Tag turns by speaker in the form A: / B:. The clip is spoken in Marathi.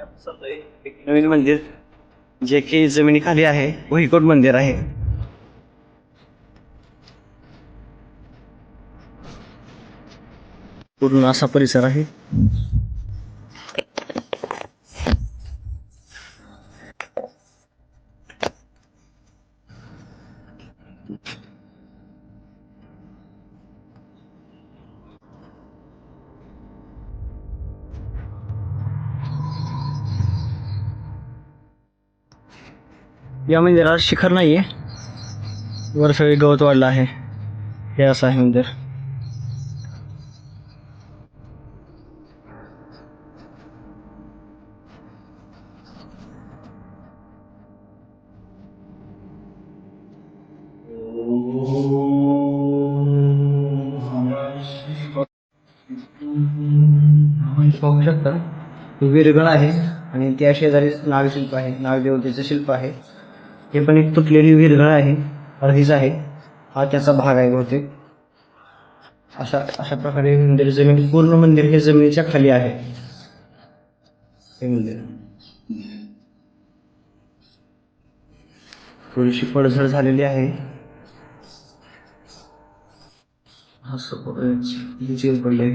A: एक नवीन मंदिर जे की जमिनीखाली आहे भुईकोट मंदिर आहे. पूर्ण असा परिसर आहे. या मंदिराला शिखर नाहीये. वर सगळे गवत वाढलं आहे. हे असं आहे मंदिर. पाहू शकता. विरगण आहे आणि त्या शेजारी नागशिल्प आहे. नागदेवतेचं शिल्प आहे. हे पण एक तुटलेली विरगळ आहे अर्धीच आहे. हा त्याचा भाग आहे बहुतेक. अशा अशा प्रकारे मंदिर जमीन पूर्ण मंदिर हे जमिनीच्या खाली आहे. हे मंदिर. थोडीशी पडझड झालेली आहे. असं पडले